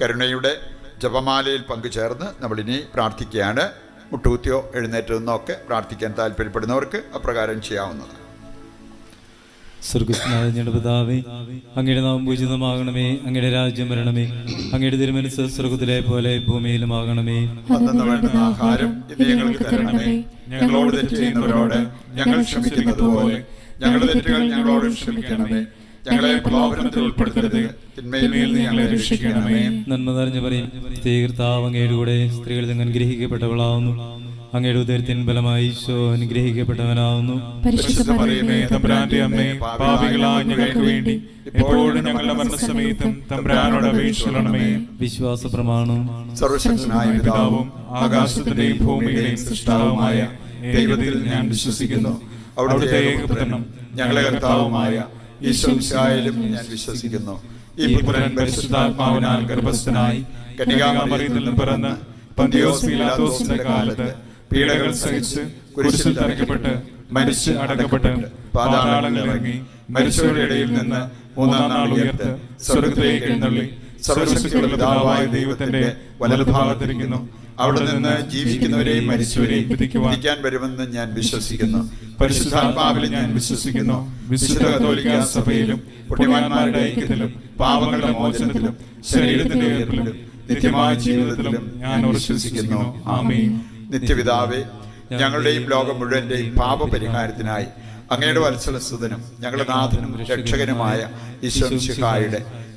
കരുണയുടെ ജപമാലയിൽ പങ്കുചേർന്ന് നമ്മളിനി പ്രാർത്ഥിക്കുകയാണ്. മുട്ടുകുത്തിയോ എഴുന്നേറ്റ് നിന്നോ ഒക്കെ പ്രാർത്ഥിക്കാൻ താല്പര്യപ്പെടുന്നവർക്ക് അപ്രകാരം ചെയ്യാവുന്നതാണ്. സ്വർഗസ്നാഥ ഞങ്ങളുടെ പിതാവേ അങ്ങയുടെ നാമം പൂജിതമാകണമേ അങ്ങയുടെ രാജ്യം വരണമേ അങ്ങയുടെ തിരുമനസ് സ്വർഗത്തിലെ പോലെ ഭൂമിയിലും ആകണമേ. ആഹാരം ഞങ്ങളോട് തെറ്റ് ചെയ്യുന്നവരോട് ഞങ്ങൾ ക്ഷമിക്കുന്നത് പോലെ ഞങ്ങളുടെ തെറ്റുകൾ ഞങ്ങളോട് ക്ഷമിക്കണമേ. ഞങ്ങളെ പ്രലോഭനത്തിൽ ഉൾപ്പെടുത്തരുത്. തിന്മയിൽ നിന്ന് ഞങ്ങളെ രക്ഷിക്കണമേ. നന്മ നിറഞ്ഞു പറയും. തീർത്താവ് അങ്ങയുടെ അനുഗ്രഹിക്കപ്പെട്ടവളാവുന്നു. അങ്ങയുടെ ഉദരത്തിൻ ബലമായി ഈശോ അനുഗ്രഹിക്കപ്പെട്ടവനാവുന്നു. അമ്മേ പാപികളായ ഞങ്ങൾക്ക് വേണ്ടി എപ്പോഴും ഞങ്ങളുടെ മരണസമയത്തും തമ്പുരാനോട് അപേക്ഷിക്കണമേ. വിശ്വാസ പ്രമാണം സർവശക്തനായ പിതാവും ആകാശത്തിന്റെയും ഭൂമിയുടെയും സൃഷ്ടാവുമായ ദൈവത്തിൽ ഞാൻ വിശ്വസിക്കുന്നു. അവിടുത്തെ ഏകപുത്രനും ഞങ്ങളെ കർത്താവുമായ ഈശ്വരായാലും ഞാൻ വിശ്വസിക്കുന്നു. ഈ പുത്രൻ പരിശുദ്ധാത്മാവിനാൽ ഗർഭസ്ഥനായി കന്യകാമറിയത്തിൽ നിന്ന് പിറന്ന് പന്തിയോസ് പീലാത്തോസിന്റെ കാലത്ത് പീഡകൾ സഹിച്ച് കുരിശിൽ തറയ്ക്കപ്പെട്ട് മരിച്ച് അടക്കപ്പെട്ട് പാതാളങ്ങളിൽ ഇറങ്ങി മരിച്ചവരുടെ ഇടയിൽ നിന്ന് മൂന്നാം നാൾ ഉയർത്ത് സ്വർഗത്തിലേക്ക് എഴുന്നള്ളി. സർവശക്തിയുള്ള പിതാവായ ദൈവത്തിന്റെ വലതുഭാഗത്തിരിക്കുന്നു. അവിടെ നിന്ന് ജീവിക്കുന്നവരെയും മരിച്ചവരെയും വിധിക്കുവാൻ വരുമെന്ന് ഞാൻ വിശ്വസിക്കുന്നു. പരിശുദ്ധാത്മാവിൽ ഞാൻ വിശ്വസിക്കുന്നു. വിശുദ്ധ കത്തോലിക്ക സഭയിലും പുണ്യവാന്മാരുടെ ഐക്യത്തിലും പാവങ്ങളുടെ മോചനത്തിലും ശരീരത്തിന്റെ ഉയർപ്പിലും നിത്യമായ ജീവിതത്തിലും ഞാൻ വിശ്വസിക്കുന്നു. ആമേ നിത്യപിതാവേ ഞങ്ങളുടെയും ലോകം മുഴുവന്റെയും പാപപരിഹാരത്തിനായി അങ്ങയുടെ വത്സല വത്സലസുതനും ഞങ്ങളുടെ നാഥനും രക്ഷകനുമായ ഈശ്വംശിഹായുടെ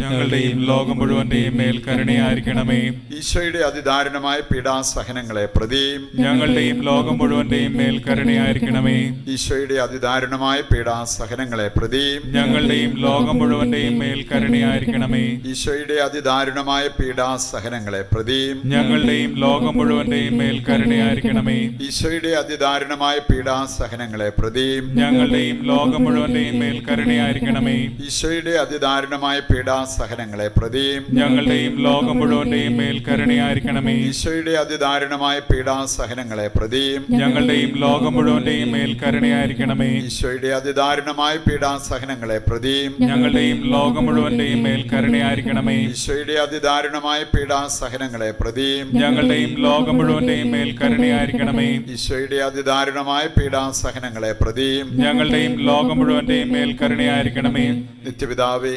ഞങ്ങളുടെയും ലോകം മുഴുവന്റെയും മേൽ കരുണയായിരിക്കണമേ. ഈശോയുടെ അതിദാരുണമായ പീഡാസഹനങ്ങളെ പ്രതിയും ഞങ്ങളുടെയും ലോകം മുഴുവന്റെയും മേൽ കരുണയായിരിക്കണമേ. ഈശോയുടെ അതിദാരുണമായ പീഡാസഹനങ്ങളെ പ്രതിയും ഞങ്ങളുടെയും ലോകം മുഴുവന്റെയും മേൽ കരുണയായിരിക്കണമേ. ഈശോയുടെ അതിദാരുണമായ പീഡാസഹനങ്ങളെ പ്രതിയും ഞങ്ങളുടെയും ലോകം മുഴുവന്റെയും മേൽ കരുണയായിരിക്കണമേ. ഈശോയുടെ അതിദാരുണമായ പീഡാസഹനങ്ങളെ പ്രതിയും ഞങ്ങളുടെയും ലോകം മുഴുവന്റെയും മേൽ കരുണയായിരിക്കണമേ. ഈശോയുടെ അതിദാരുണമായ പീഡാസഹനങ്ങളെ പ്രതിയും ഞങ്ങളുടെയും ലോകം മുഴുവന്റെയും മേൽ കരുണയായിരിക്കണമേ. ഈശോയുടെ അതിദാരുണമായ പീഡാസഹനങ്ങളെ പ്രതിയും ഞങ്ങളുടെയും ലോകം മുഴുവന്റെയും മേൽ കരുണയായിരിക്കണമേ. ഈശോയുടെ അതിദാരുണമായ പീഡാസഹനങ്ങളെ പ്രതിയും ഞങ്ങളുടെയും ലോകം മുഴുവന്റെയും മേൽ കരുണയായിരിക്കണമേ. ഈശോയുടെ അതിദാരുണമായ പീഡാസഹനങ്ങളെ പ്രതിയും ഞങ്ങളുടെയും ലോകം മുഴുവന്റെയും മേൽ കരുണയായിരിക്കണമേ. ഈശോയുടെ അതിദാരുണമായ പീഡാസഹനങ്ങളെ പ്രതിയും ഞങ്ങളുടെയും ലോകം മുഴുവന്റെയും മേൽ കരുണയായിരിക്കണമേ. നിത്യപിതാവേ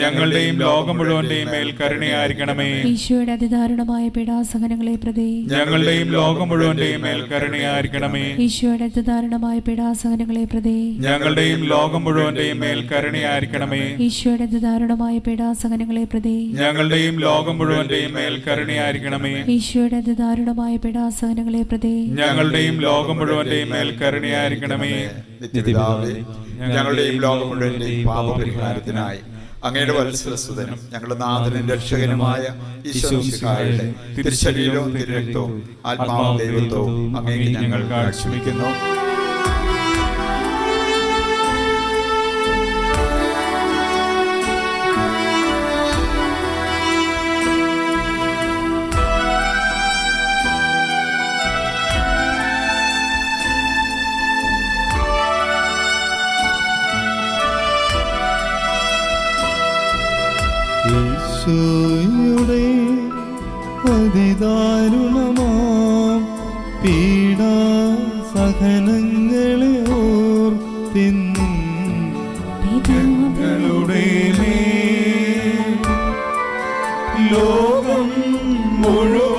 ഞങ്ങളുടെയും ലോകം മുഴുവന്റെയും മേൽ കരുണയായിരിക്കണമേ. ഈശോയുടെ അതിദാരുണമായ പീഡാസഹനങ്ങളെ പ്രതി ഞങ്ങളുടെയും ലോകം മുഴുവന്റെയും മേൽ കരുണയായിരിക്കണമേ. ഈശോയുടെ അതിദാരുണമായ പീഡാസഹനങ്ങളെ പ്രതി ഞങ്ങളുടെയും ലോകം മുഴുവന്റെയും മേൽ കരുണയായിരിക്കണമേ ഈശോയുടെ അതിദാരുണമായ പീഡാസഹനങ്ങളെ പ്രതി ഞങ്ങളുടെയും ലോകം മുഴുവന്റെയും മേൽ കരുണയായിരിക്കണമേ ഈശോയുടെ അതിദാരുണമായ പീഡാസഹനങ്ങളെ പ്രതി ഞങ്ങളുടെയും ലോകം മുഴുവന്റെയും മേൽ കരുണയായിരിക്കണമേ. ഞങ്ങളുടെയും ലോകം മുഴുവന്റെയും പാപപരിഹാരത്തിനായി അങ്ങയുടെ വത്സരസുതനും ഞങ്ങളുടെ നാഥനും രക്ഷകനുമായ ഈശ്വരയുടെ തിരുശരീരവും തിരുരക്തവും ആത്മാവും ദൈവത്വവും അങ്ങേക്ക് ഞങ്ങൾ കാഴ്ചവെക്കുന്നു. ഈശോയുടെ അതിദാരുണമാം പീഡ സഹനങ്ങളെ ഓർത്തിന്നും ഞങ്ങളുടെ മേൽ ലോകം മുഴുവന്റെ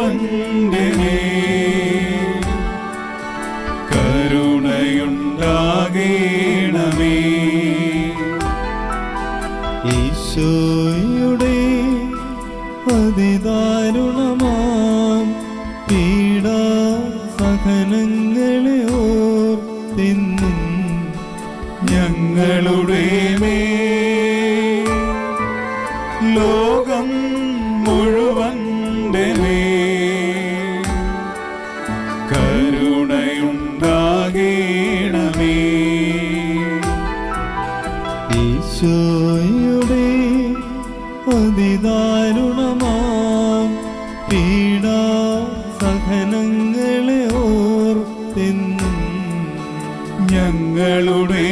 ലോകം മുഴുവന്റെ കരുണയുണ്ടാകേണമേ. സഹനങ്ങളെ ഞങ്ങളുടെ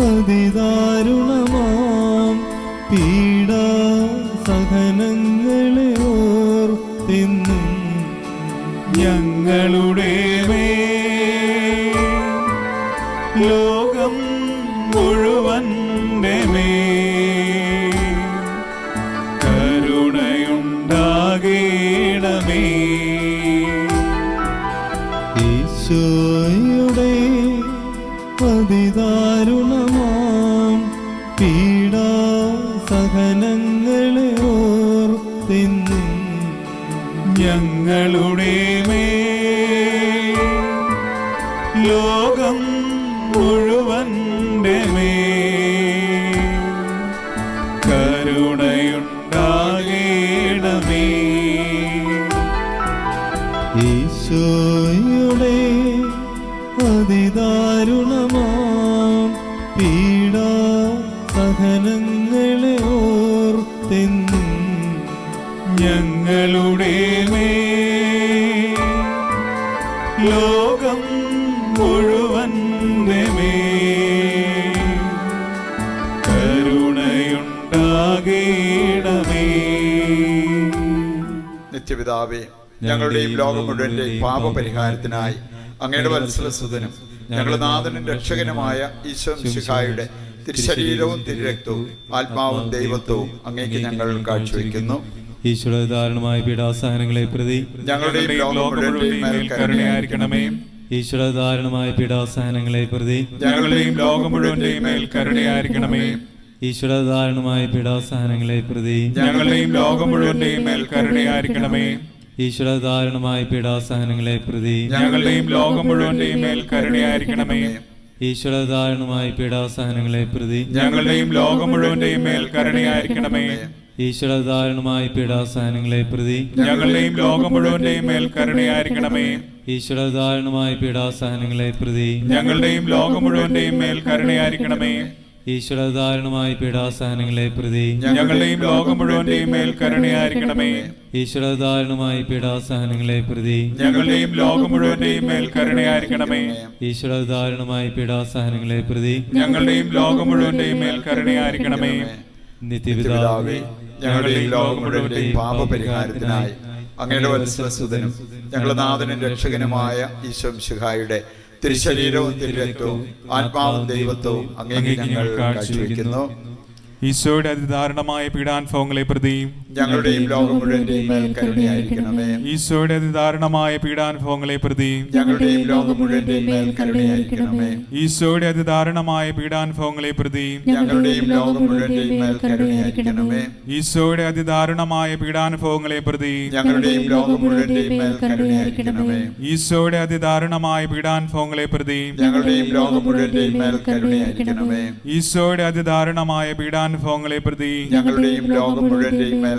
അതിദാരുണമാം. പീഡ സഹനങ്ങളെ ഓർത്തെന്നും ഞങ്ങളുടെ ലോകം മുഴുവൻ കരുണയുണ്ടാകേണമേ. ഈശോയുടെ ഞങ്ങളുടെ മേൽ ലോകം മുഴുവന്റെ മേൽ കരുണയുണ്ടാകേണമേ ലോകം മുഴുവൻ കരുണയുണ്ടാകേണമേ. നിത്യപിതാവേ ഞങ്ങളുടെയും ലോകം മുഴുവന്റെ പാപപരിഹാരത്തിനായി അങ്ങയുടെ വത്സലസുതനും ഞങ്ങളുടെ നാഥനും രക്ഷകനുമായ ഈശോ ശിഖായുടെ തിരുശരീരവും തിരുരക്തവും ആത്മാവും ദൈവത്വവും അങ്ങേക്ക് ഞങ്ങൾ കാഴ്ചവെക്കുന്നു. ഈശ്വര ദാരുണമായ പീഡാസഹനങ്ങളെ പ്രതി ഞങ്ങളുടെയും ലോകം മുഴുവന്റെയും മേൽ കരുണയായിരിക്കണമേ ഈശ്വര ദാരുണമായ പീഡാസഹനങ്ങളെ പ്രതി ഞങ്ങളുടെയും ലോകം മുഴുവന്റെയും മേൽ കരുണയായിരിക്കണമേ ഈശ്വര ദാരുണമായ പീഡാസഹനങ്ങളെ പ്രതി ഞങ്ങളുടെയും ലോകം മുഴുവന്റെയും മേൽ കരുണയായിരിക്കണമേ ഈശ്വര ദാരുണമായ പീഡാസഹനങ്ങളെ പ്രതി ഞങ്ങളുടെയും ലോകം മുഴുവന്റെയും മേൽ കരുണയായിരിക്കണമേ ഈശ്വര ദാരുണമായ പീഡാസഹനങ്ങളെ പ്രതി ഞങ്ങളുടെയും ലോകം മുഴുവന്റെയും മേൽ കരുണയായിരിക്കണമേ ഈശ്വരധാരണമായ പീഡാസഹനങ്ങളെ പ്രതി ഞങ്ങളുടെയും ലോകം മുഴുവന്റെയും മേൽ കരുണയായിരിക്കണമേ. ഈശ്വരധാരണമായ പീഡാസഹനങ്ങളെ പ്രതി ഞങ്ങളുടെയും ലോകം മുഴുവന്റെയും മേൽ കരുണയായിരിക്കണമേ. ഈശ്വരധാരണമായ പീഡാസഹനങ്ങളെ പ്രതി ഞങ്ങളുടെയും ലോകം മുഴുവന്റെയും മേൽ കരുണയായിരിക്കണമേ. ഈശ്വരധാരണമായ പീഡാസഹനങ്ങളെ പ്രതി ഞങ്ങളുടെയും ലോകം മുഴുവന്റെയും മേൽ കരുണയായിരിക്കണമേ. ഈശ്വരധാരണമായ പീഡാസഹനങ്ങളെ പ്രതി ഞങ്ങളുടെയും ലോകം മുഴുവന്റെയും മേൽ കരുണയായിരിക്കണമേ. നിത്യപിതാവേ ഞങ്ങളുടെ ഈ ലോകം മുഴുവന്റെയും പാപപരിഹാരത്തിനായി അങ്ങയുടെ വത്സരസുതനും ഞങ്ങളുടെ നാഥനും രക്ഷകനുമായ ഈശ്വം ശിഹായുടെ തിരുശരീരവും തിരുരക്തവും ആത്മാവും ദൈവത്വവും അങ്ങേക്ക് ഞങ്ങൾ കാഴ്ചവെക്കുന്നു. ഈശോയുടെ അതിദാരുണമായ പീഡാനുഭവങ്ങളെ പ്രതി ഞങ്ങളുടെയും ലോകം മുഴുവന്റെയും മേൽ കരുണയായിരിക്കണമേ. ഈശോയുടെ അതിദാരുണമായ പീഡാനുഭവങ്ങളെ പ്രതി ഞങ്ങളുടെയും ലോകം മുഴുവന്റെയും മേൽ കരുണയായിരിക്കണമേ. ഈശോയുടെ അതിദാരുണമായ പീഡാനുഭവങ്ങളെ പ്രതി ഞങ്ങളുടെയും ലോകം മുഴുവന്റെയും മേൽ കരുണയായിരിക്കണമേ. ഈശോയുടെ അതിദാരുണമായ പീഡാനുഭവങ്ങളെ പ്രതി ഞങ്ങളുടെയും ലോകം മുഴുവന്റെയും മേൽ കരുണയായിരിക്കണമേ. ഈശോയുടെ അതിദാരുണമായ പീഡാനുഭവങ്ങളെ പ്രതി ഞങ്ങളുടെയും ലോകം മുഴുവന്റെയും മേൽ കരുണയായിരിക്കണമേ. ഈശോയുടെ അതിദാരുണമായ പീഡാനുഭവങ്ങളെ പ്രതി ഞങ്ങളുടെയും ലോകം മുഴുവന്റെയും മേൽ